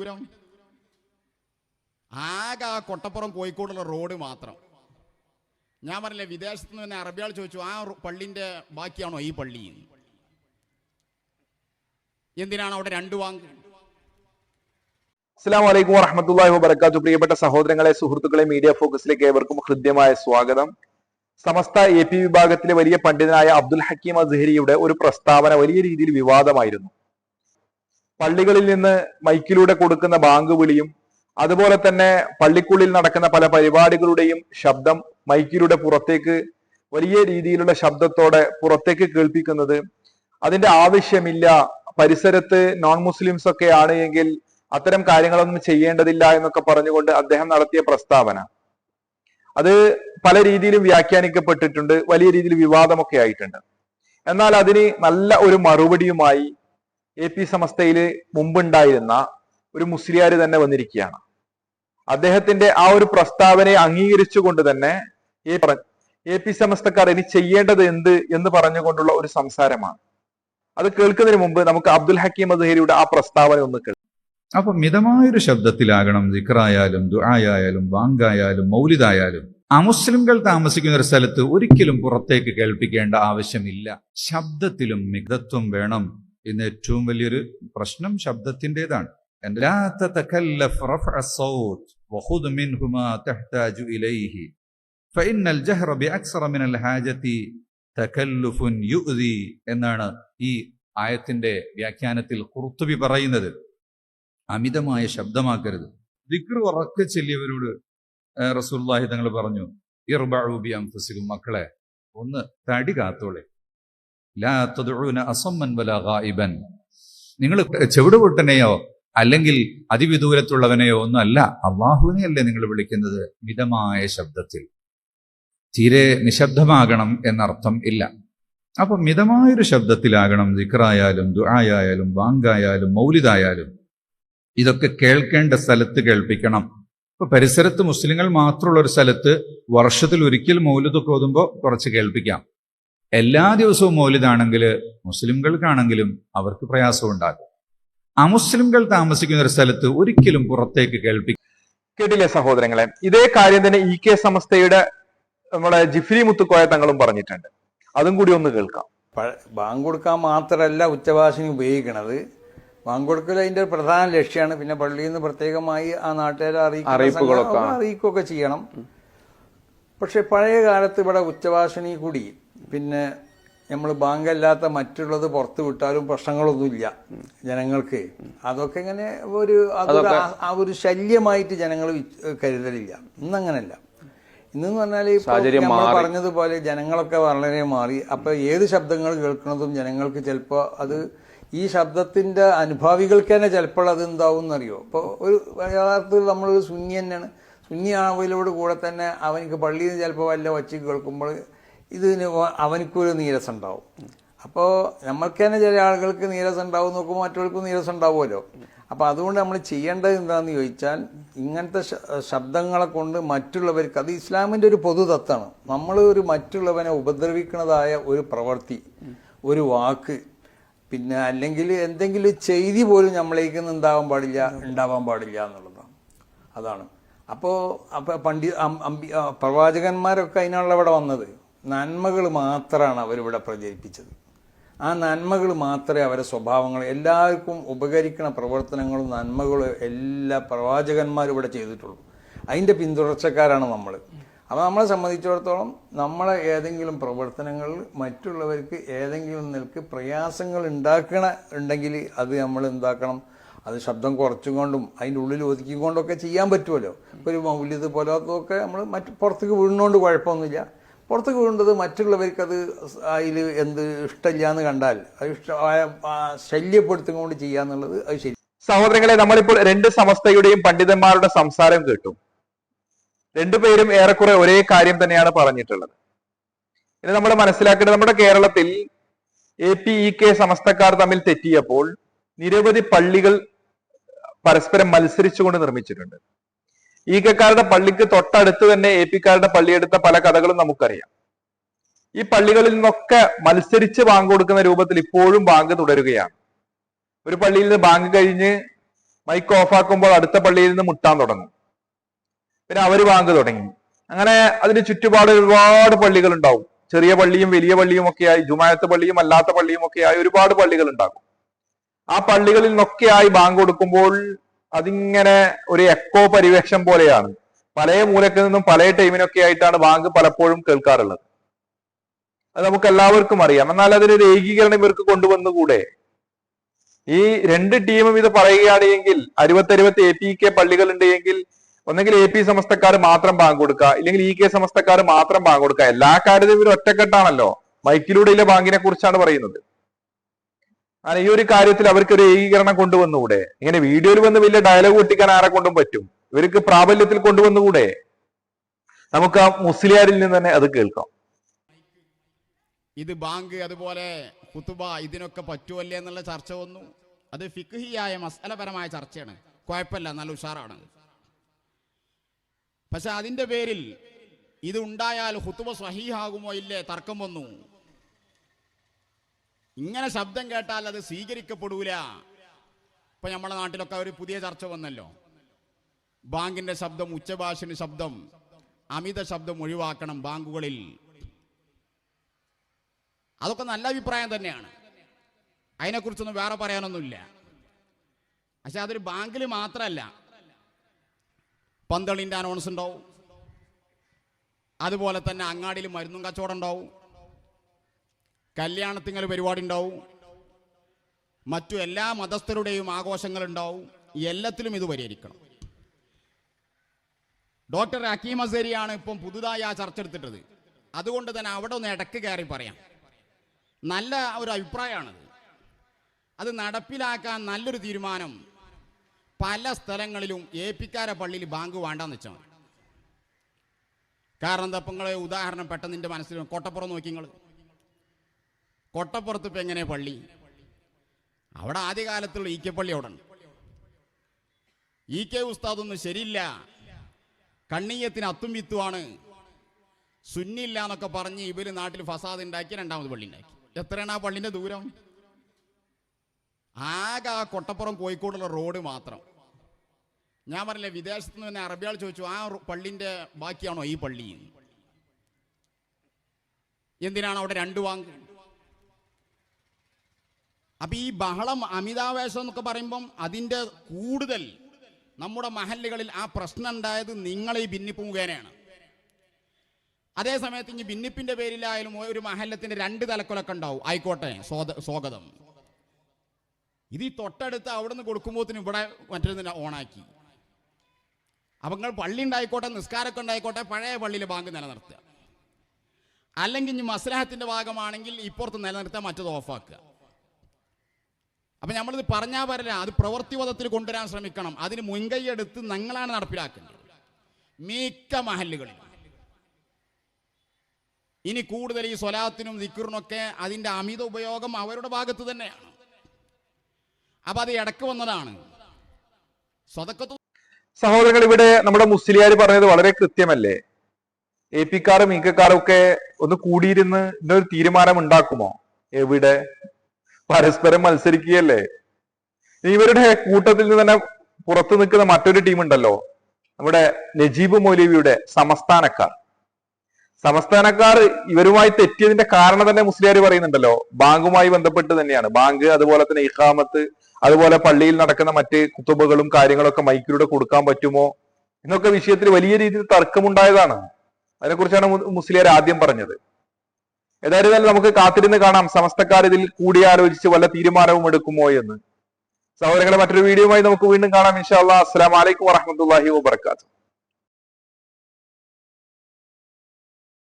ദൂരം? ആകെ ആ കൊട്ടപ്പുറം കോഴിക്കോടുള്ള റോഡ് മാത്രം. ഞാൻ പറഞ്ഞില്ലേ വിദേശത്ത് നിന്ന് തന്നെ അറബിയാൾ ചോദിച്ചു ആ പള്ളിന്റെ ബാക്കിയാണോ ഈ പള്ളി? എന്തിനാണ് അവിടെ രണ്ട് വാങ്ക് അസ്സാം വലൈക്കും വറഹമത്തല്ലാഹി വബർക്കാത്തു പ്രിയപ്പെട്ട സഹോദരങ്ങളെ സുഹൃത്തുക്കളെ മീഡിയ ഫോക്കസിലേക്ക് ഏവർക്കും ഹൃദ്യമായ സ്വാഗതം. സമസ്ത എ പി വിഭാഗത്തിലെ വലിയ പണ്ഡിതനായ അബ്ദുൽ ഹക്കീം അസ്ഹരിയുടെ ഒരു പ്രസ്താവന വലിയ രീതിയിൽ വിവാദമായിരുന്നു. പള്ളികളിൽ നിന്ന് മൈക്കിലൂടെ കൊടുക്കുന്ന ബാങ്ക് വിളിയും അതുപോലെ തന്നെ പള്ളിക്കുള്ളിൽ നടക്കുന്ന പല പരിപാടികളുടെയും ശബ്ദം മൈക്കിലൂടെ പുറത്തേക്ക് വലിയ രീതിയിലുള്ള ശബ്ദത്തോടെ പുറത്തേക്ക് കേൾപ്പിക്കുന്നത്. അതിന്റെ ആവശ്യമില്ല. പരിസരത്ത് നോൺ മുസ്ലിംസ് ഒക്കെ ആണ് എങ്കിൽ അത്തരം കാര്യങ്ങളൊന്നും ചെയ്യേണ്ടതില്ല എന്നൊക്കെ പറഞ്ഞുകൊണ്ട് അദ്ദേഹം നടത്തിയ പ്രസ്താവന. അത് പല രീതിയിലും വ്യാഖ്യാനിക്കപ്പെട്ടിട്ടുണ്ട്. വലിയ രീതിയിൽ വിവാദമൊക്കെ ആയിട്ടുണ്ട്. എന്നാൽ അതിന് നല്ല ഒരു മറുപടിയുമായി എ പി സമസ്തയിൽ മുമ്പുണ്ടായിരുന്ന ഒരു മുസ്ലിയാർ തന്നെ വന്നിരിക്കുകയാണ്. അദ്ദേഹത്തിന്റെ ആ ഒരു പ്രസ്താവനയെ അംഗീകരിച്ചുകൊണ്ട് തന്നെ എ പി സമസ്തക്കാർ ഇനി ചെയ്യേണ്ടത് എന്ത് എന്ന് പറഞ്ഞുകൊണ്ടുള്ള ഒരു സംസാരമാണ്. അത് കേൾക്കുന്നതിന് മുമ്പ് നമുക്ക് അബ്ദുൽ ഹക്കീം അദ്ഹരിയുടെ ആ പ്രസ്താവന ഒന്ന് കേൾക്കാം അപ്പൊ മിതമായൊരു ശബ്ദത്തിലാകണം ദിക്റായാലും ദുആയായാലും ബാങ്കായാലും മൗലിദായാലും. അമുസ്ലിംകൾ താമസിക്കുന്ന ഒരു സ്ഥലത്ത് ഒരിക്കലും പുറത്തേക്ക് കേൾപ്പിക്കേണ്ട ആവശ്യമില്ല. ശബ്ദത്തിലും മിതത്വം വേണം. ഇന്ന് ഏറ്റവും വലിയൊരു പ്രശ്നം ശബ്ദത്തിന്റെതാണ്. എന്നാണ് ഈ ആയത്തിന്റെ വ്യാഖ്യാനത്തിൽ കുറുത്തുവി പറയുന്നത്. അമിതമായ ശബ്ദമാക്കരുത്. ദിക്ർ ഉറക്കെ ചെല്ലിയവരോട് റസൂൽ തങ്ങൾ പറഞ്ഞു ഇർബാഴൂബി അംഫസിലും മക്കളെ ഒന്ന് തടി കാത്തോളെ. ഗായിബൻ. നിങ്ങൾ ചെവിടുപൊട്ടനെയോ അല്ലെങ്കിൽ അതിവിദൂരത്തുള്ളവനെയോ ഒന്നും അല്ല അള്ളാഹുവിനെയല്ലേ നിങ്ങൾ വിളിക്കുന്നത്? മിതമായ ശബ്ദത്തിൽ. തീരെ നിശബ്ദമാകണം എന്നർത്ഥം ഇല്ല. അപ്പൊ മിതമായൊരു ശബ്ദത്തിലാകണം ദിക്റായാലും ദുആയായാലും വാങ്കായാലും മൗലിദായാലും ഇതൊക്കെ കേൾക്കേണ്ട സ്ഥലത്ത് കേൾപ്പിക്കണം. ഇപ്പൊ പരിസരത്ത് മുസ്ലിങ്ങൾ മാത്രമുള്ള ഒരു സ്ഥലത്ത് വർഷത്തിൽ ഒരിക്കൽ മൗലിദ് ഓതുമ്പോൾ കുറച്ച് കേൾപ്പിക്കാം. എല്ലാ ദിവസവും മൗലിദാണെങ്കിൽ മുസ്ലിംകൾക്കാണെങ്കിലും അവർക്ക് പ്രയാസം ഉണ്ടാകും അമുസ്ലിംകൾ താമസിക്കുന്ന ഒരു സ്ഥലത്ത് ഒരിക്കലും പുറത്തേക്ക് കേൾപ്പിക്കും കേട്ടില്ലേ സഹോദരങ്ങളെ? ഇതേ കാര്യം തന്നെ ഇ കെ സമസ്തയുടെ നമ്മളെ ജിഫ്രി മുത്തുക്കോയ തങ്ങളും പറഞ്ഞിട്ടുണ്ട്. അതും കൂടി ഒന്ന് കേൾക്കാം. ബാങ്ക് കൊടുക്കാൻ മാത്രമല്ല ഉച്ചഭാഷണി ഉപയോഗിക്കണത്. ബാങ്ക് കൊടുക്കൽ അതിന്റെ ഒരു പ്രധാന ലക്ഷ്യമാണ്. പിന്നെ പള്ളിയിൽ നിന്ന് പ്രത്യേകമായി ആ നാട്ടുകാരെ അറിയിക്കുക അറിയിക്കുകയൊക്കെ ചെയ്യണം. പക്ഷെ പഴയ കാലത്ത് ഇവിടെ ഉച്ചഭാഷണി കൂടി പിന്നെ നമ്മൾ ബാങ്കല്ലാത്ത മറ്റുള്ളത് പുറത്തു വിട്ടാലും പ്രശ്നങ്ങളൊന്നുമില്ല ജനങ്ങൾക്ക്. അതൊക്കെ ഇങ്ങനെ ഒരു ആ- ഒരു ശല്യമായിട്ട് ജനങ്ങൾ കരുതലില്ല. ഇന്നങ്ങനല്ല. ഇന്നെന്ന് പറഞ്ഞാൽ നമ്മൾ പറഞ്ഞതുപോലെ ജനങ്ങളൊക്കെ വളരെ മാറി. അപ്പൊ ഏത് ശബ്ദങ്ങൾ കേൾക്കുന്നതും ജനങ്ങൾക്ക് ചിലപ്പോൾ അത് ഈ ശബ്ദത്തിന്റെ അനുഭാവികൾക്ക് തന്നെ ചിലപ്പോൾ അത് എന്താവും എന്നറിയോ ഇപ്പോൾ ഒരു യഥാർത്ഥത്തിൽ നമ്മളൊരു സുന്നി തന്നെയാണ്. സുന്നി ആവലോട് കൂടെ തന്നെ അവനിക്ക് പള്ളിയിൽ നിന്ന് ചിലപ്പോൾ വല്ല വച്ച് കേൾക്കുമ്പോൾ ഇതിന് അവനിക്കൊരു നീരസം ഉണ്ടാവും അപ്പോൾ നമ്മൾക്ക് തന്നെ ചില ആളുകൾക്ക് നീരസം ഉണ്ടാവും നോക്കുമ്പോൾ മറ്റുള്ളവർക്കും നീരസം ഉണ്ടാവുമല്ലോ അപ്പോൾ അതുകൊണ്ട് നമ്മൾ ചെയ്യേണ്ടത് എന്താണെന്ന് ചോദിച്ചാൽ ഇങ്ങനത്തെ ശബ്ദങ്ങളെ കൊണ്ട് മറ്റുള്ളവർക്ക് അത് ഇസ്ലാമിന്റെ ഒരു പൊതു തത്വമാണ് നമ്മൾ ഒരു മറ്റുള്ളവനെ ഉപദ്രവിക്കുന്നതായ ഒരു പ്രവൃത്തി ഒരു വാക്ക് പിന്നെ അല്ലെങ്കിൽ എന്തെങ്കിലും ചെയ്തി പോലും നമ്മളേക്ക് ഉണ്ടാവാൻ പാടില്ല ഉണ്ടാവാൻ പാടില്ല എന്നുള്ളതാണ്. അതാണ്. അപ്പോൾ അപ്പോൾ പണ്ഡി പ്രവാചകന്മാരൊക്കെ അതിനാണല്ലോ ഇവിടെ വന്നത്. നന്മകൾ മാത്രമാണ് അവരിവിടെ പ്രചരിപ്പിച്ചത്. ആ നന്മകൾ മാത്രമേ അവരെ സ്വഭാവങ്ങൾ എല്ലാവർക്കും ഉപകരിക്കുന്ന പ്രവർത്തനങ്ങളും നന്മകളും എല്ലാ പ്രവാചകന്മാരും ഇവിടെ ചെയ്തിട്ടുള്ളൂ. അതിന്റെ പിന്തുടർച്ചക്കാരാണ് നമ്മൾ അപ്പോൾ നമ്മളെ സംബന്ധിച്ചിടത്തോളം നമ്മളെ ഏതെങ്കിലും പ്രവർത്തനങ്ങളിൽ മറ്റുള്ളവർക്ക് ഏതെങ്കിലും നിൽക്ക് പ്രയാസങ്ങൾ ഉണ്ടാക്കണ ഉണ്ടെങ്കിൽ അത് നമ്മൾ എന്താക്കണം? അത് ശബ്ദം കുറച്ചുകൊണ്ടും അതിന്റെ ഉള്ളിൽ ഒതുക്കിക്കൊണ്ടൊക്കെ ചെയ്യാൻ പറ്റുമല്ലോ. ഒരു മൗല്യത് പോലത്തൊക്കെ നമ്മൾ മറ്റ് പുറത്തേക്ക് വീഴുന്നതുകൊണ്ട് കുഴപ്പമൊന്നുമില്ല. വീഴുന്നത് മറ്റുള്ളവർക്ക് അത് അതിൽ എന്ത് ഇഷ്ടമില്ല എന്ന് കണ്ടാൽ അത് ഇഷ്ട ആ- കൊണ്ട് ശല്യപ്പെടുത്തിക്കൊണ്ട് ചെയ്യാന്നുള്ളത് അത് ശരി. സഹോദരങ്ങളെ നമ്മളിപ്പോൾ രണ്ട് സമസ്തയുടെയും പണ്ഡിതന്മാരുടെ സംസാരം കേട്ടു. രണ്ടുപേരും ഏറെക്കുറെ ഒരേ കാര്യം തന്നെയാണ് പറഞ്ഞിട്ടുള്ളത്. ഇനി നമ്മൾ മനസ്സിലാക്കേണ്ടത് നമ്മുടെ കേരളത്തിൽ എ പി ഇ കെ സമസ്തക്കാർ തമ്മിൽ തെറ്റിയപ്പോൾ നിരവധി പള്ളികൾ പരസ്പരം മത്സരിച്ചുകൊണ്ട് നിർമ്മിച്ചിട്ടുണ്ട്. ഈ കെക്കാരുടെ പള്ളിക്ക് തൊട്ടടുത്ത് തന്നെ എ പിക്കാരുടെ പള്ളിയെടുത്ത പല കഥകളും നമുക്കറിയാം. ഈ പള്ളികളിൽ നിന്നൊക്കെ മത്സരിച്ച് ബാങ്ക് കൊടുക്കുന്ന രൂപത്തിൽ ഇപ്പോഴും ബാങ്ക് തുടരുകയാണ്. ഒരു പള്ളിയിൽ നിന്ന് ബാങ്ക് കഴിഞ്ഞ് മൈക്ക് ഓഫ് ആക്കുമ്പോൾ അടുത്ത പള്ളിയിൽ നിന്ന് മുട്ടാൻ തുടങ്ങും. പിന്നെ അവർ ബാങ്ക് തുടങ്ങി. അങ്ങനെ അതിന് ചുറ്റുപാട് ഒരുപാട് പള്ളികൾ ഉണ്ടാവും. ചെറിയ പള്ളിയും വലിയ പള്ളിയും ഒക്കെയായി ജുമായത്ത് പള്ളിയും അല്ലാത്ത പള്ളിയും ഒക്കെയായി ഒരുപാട് പള്ളികൾ ഉണ്ടാകും. ആ പള്ളികളിൽ നിന്നൊക്കെയായി ബാങ്ക് കൊടുക്കുമ്പോൾ അതിങ്ങനെ ഒരു എക്കോ പരിവേഷം പോലെയാണ്. പല മൂലക്കിൽ നിന്നും പല ടൈമിനൊക്കെ ആയിട്ടാണ് ബാങ്ക് പലപ്പോഴും കേൾക്കാറുള്ളത്. അത് നമുക്ക് എല്ലാവർക്കും അറിയാം. എന്നാൽ അതിനൊരു ഏകീകരണം ഇവർക്ക് കൊണ്ടുവന്നുകൂടെ ഈ രണ്ട് ടീമും ഇത് പറയുകയാണ് എങ്കിൽ അരുപത്തരുപത്തി എ പി കെ പള്ളികളുണ്ട് എങ്കിൽ ഒന്നെങ്കിൽ എ പി സമസ്തക്കാർ മാത്രം ബാങ്ക് കൊടുക്കുക ഇല്ലെങ്കിൽ ഇ കെ സമസ്തക്കാർ മാത്രം ബാങ്ക് കൊടുക്കുക. എല്ലാ കാര്യത്തിലും ഇവർ ഒറ്റക്കെട്ടാണല്ലോ. മൈക്കിലൂടെയുള്ള ബാങ്കിനെ കുറിച്ചാണ് പറയുന്നത്. അങ്ങനെ ഈ ഒരു കാര്യത്തിൽ അവർക്ക് ഒരു ഏകീകരണം കൊണ്ടുവന്നുകൂടെ? ഇങ്ങനെ വീഡിയോയിൽ വന്ന് വലിയ ഡയലോഗ് ഒട്ടിക്കാൻ ആരെ കൊണ്ടും പറ്റും? ഇവർക്ക് പ്രാബല്യത്തിൽ കൊണ്ടുവന്നുകൂടെ? നമുക്ക് ആ മുസ്ലിയാരിൽ നിന്ന് തന്നെ അത് കേൾക്കാം. ഇത് ബാങ്ക് അതുപോലെ കുത്തുബ ഇതിനൊക്കെ പറ്റുമല്ലേ എന്നുള്ള ചർച്ച വന്നു. അത് ഫിക്ഹിയായ മസലപരമായ ചർച്ചയാണ്. കുഴപ്പമില്ല നല്ല ഉഷാറാണ്. പക്ഷെ അതിന്റെ പേരിൽ ഇത് ഉണ്ടായാൽ ഹുത്തുബ സ്വഹീഹാകുമോ ഇല്ലേ? തർക്കം വന്നു. ഇങ്ങനെ ശബ്ദം കേട്ടാൽ അത് സ്വീകരിക്കപ്പെടൂല. ഇപ്പൊ നമ്മുടെ നാട്ടിലൊക്കെ ഒരു പുതിയ ചർച്ച വന്നല്ലോ. ബാങ്കിന്റെ ശബ്ദം ഉച്ചഭാഷന് ശബ്ദം അമിത ശബ്ദം ഒഴിവാക്കണം ബാങ്കുകളിൽ. അതൊക്കെ നല്ല അഭിപ്രായം തന്നെയാണ്. അതിനെക്കുറിച്ചൊന്നും വേറെ പറയാനൊന്നുമില്ല. പക്ഷെ അതൊരു ബാങ്കിൽ മാത്രമല്ല. പന്തളിന്റെ അനൗൺസ് ഉണ്ടാവും. അതുപോലെ തന്നെ അങ്ങാടിയിൽ മരുന്നും കച്ചവടം ഉണ്ടാവും. കല്യാണത്തിങ്ങൽ പരിപാടി ഉണ്ടാവും മറ്റു എല്ലാ മതസ്ഥരുടെയും ആഘോഷങ്ങൾ ഉണ്ടാവും എല്ലാത്തിലും ഇത് പരിഹരിക്കണം. ഡോക്ടർ അക്കീം അസേരിയാണ് ഇപ്പം പുതുതായി ആ ചർച്ച എടുത്തിട്ടത് അതുകൊണ്ട് തന്നെ അവിടെ ഒന്ന് ഇടയ്ക്ക് കയറി പറയാം. നല്ല ഒരു അഭിപ്രായമാണത്. അത് നടപ്പിലാക്കാൻ നല്ലൊരു തീരുമാനം പല സ്ഥലങ്ങളിലും എ പിക്കാരെ പള്ളിയിൽ ബാങ്ക് വേണ്ടാന്ന് വെച്ചാൽ കാരണം എന്താ ഉദാഹരണം പെട്ടെന്ന് എന്റെ മനസ്സിൽ കൊട്ടപ്പുറം നോക്കി നിങ്ങൾ കൊട്ടപ്പുറത്ത് ഇപ്പം എങ്ങനെ പള്ളി? അവിടെ ആദ്യകാലത്തുള്ള ഇ കെ പള്ളി അവിടെ ഉണ്ട് ഇ കെ ഉസ്താദൊന്നും ശരിയില്ല. കണ്ണീയത്തിന് അത്തും വിത്തുമാണ്. സുന്നില്ല എന്നൊക്കെ പറഞ്ഞ് ഇവർ നാട്ടിൽ ഫസാദ് ഉണ്ടാക്കി രണ്ടാമത് പള്ളി ഉണ്ടാക്കി. എത്രയാണ് ആ പള്ളിന്റെ ദൂരം? ആകെ ആ കൊട്ടപ്പുറം കോഴിക്കോടുള്ള റോഡ് മാത്രം. ഞാൻ പറഞ്ഞില്ലേ വിദേശത്ത് നിന്ന് തന്നെ അറബിയാൾ ചോദിച്ചു ആ പള്ളിന്റെ ബാക്കിയാണോ ഈ പള്ളി? എന്തിനാണ് അവിടെ രണ്ട് വാങ്ക് അപ്പൊ ഈ ബഹളം അമിതാവേശം എന്നൊക്കെ പറയുമ്പം അതിന്റെ കൂടുതൽ നമ്മുടെ മഹല്ലുകളിൽ ആ പ്രശ്നം ഉണ്ടായത് നിങ്ങളെ ഈ ഭിന്നിപ്പ് മുഖേനയാണ്. അതേ സമയത്ത് ഇനി ഭിന്നിപ്പിന്റെ പേരിലായാലും ഒരു മഹല്ലത്തിന്റെ രണ്ട് തലക്കൊലൊക്കെ ഉണ്ടാവും. ആയിക്കോട്ടെ സ്വാഗ- സ്വാഗതം. ഇത് ഈ തൊട്ടടുത്ത് അവിടെ നിന്ന് കൊടുക്കുമ്പോത്തിന് ഇവിടെ മറ്റൊരു ഓണാക്കി. അപ്പൊ നിങ്ങൾ പള്ളി ഉണ്ടായിക്കോട്ടെ നിസ്കാരമൊക്കെ ഉണ്ടായിക്കോട്ടെ പഴയ പള്ളിയിൽ ബാങ്ക് നിലനിർത്തുക. അല്ലെങ്കിൽ ഇനി മസ്ലഹത്തിന്റെ ഭാഗമാണെങ്കിൽ ഇപ്പുറത്ത് നിലനിർത്താൻ മറ്റത് ഓഫാക്കുക. അപ്പൊ നമ്മളിത് പറഞ്ഞാൽ വരില്ല. അത് പ്രവൃത്തിപഥത്തിൽ കൊണ്ടുവരാൻ ശ്രമിക്കണം. അതിന് മുൻകൈ എടുത്ത് ഞങ്ങളാണ് നടപ്പിലാക്കേണ്ടത്. മിക്ക മഹല്ലുകളിൽ ഇനി കൂടുതൽ ഈ സ്വലാത്തിനും ദിക്കറിനൊക്കെ അതിന്റെ അമിത ഉപയോഗം അവരുടെ ഭാഗത്ത് തന്നെയാണ്. അപ്പൊ അത് ഇടയ്ക്ക് വന്നതാണ്. സ്വതക്കത്ത് സഹോദരങ്ങൾ ഇവിടെ നമ്മുടെ മുസ്ലിയാർ പറഞ്ഞത് വളരെ കൃത്യമല്ലേ? എ പിക്കാരും ഇക്കാറും ഒക്കെ ഒന്ന് കൂടിയിരുന്ന് ഇന്നൊരു തീരുമാനം ഉണ്ടാക്കുമോ? എവിടെ? പരസ്പരം മത്സരിക്കുകയല്ലേ? ഇവരുടെ കൂട്ടത്തിൽ നിന്ന് തന്നെ പുറത്തു നിൽക്കുന്ന മറ്റൊരു ടീം ഉണ്ടല്ലോ. നമ്മുടെ നജീബ് മൗലവിയുടെ സമസ്ഥാനക്കാർ. സമസ്ഥാനക്കാർ ഇവരുമായി തെറ്റിയതിന്റെ കാരണം തന്നെ മുസ്ലിയാർ പറയുന്നുണ്ടല്ലോ. ബാങ്കുമായി ബന്ധപ്പെട്ട് തന്നെയാണ്. ബാങ്ക് അതുപോലെ തന്നെ ഇഖാമത്ത് അതുപോലെ പള്ളിയിൽ നടക്കുന്ന മറ്റ് കുത്തുബകളും കാര്യങ്ങളൊക്കെ മൈക്കിലൂടെ കൊടുക്കാൻ പറ്റുമോ? എന്നൊക്കെ വിഷയത്തിൽ വലിയ രീതിയിൽ തർക്കമുണ്ടായതാണ്. അതിനെക്കുറിച്ചാണ് മുസ്ലിയാർ ആദ്യം പറഞ്ഞത്. ഏതായിരുന്നാലും നമുക്ക് കാത്തിരുന്ന് കാണാം. സമസ്തക്കാർ ഇതിൽ കൂടിയാലോചിച്ച് വല്ല തീരുമാനവും എടുക്കുമോ എന്ന്. സഹോദരങ്ങളെ മറ്റൊരു വീഡിയോയുമായി നമുക്ക് വീണ്ടും കാണാം. ഇൻഷാ അല്ലാ അസ്സലാമു അലൈക്കും വറഹ്മത്തുള്ളാഹി വബറകാതുഹു.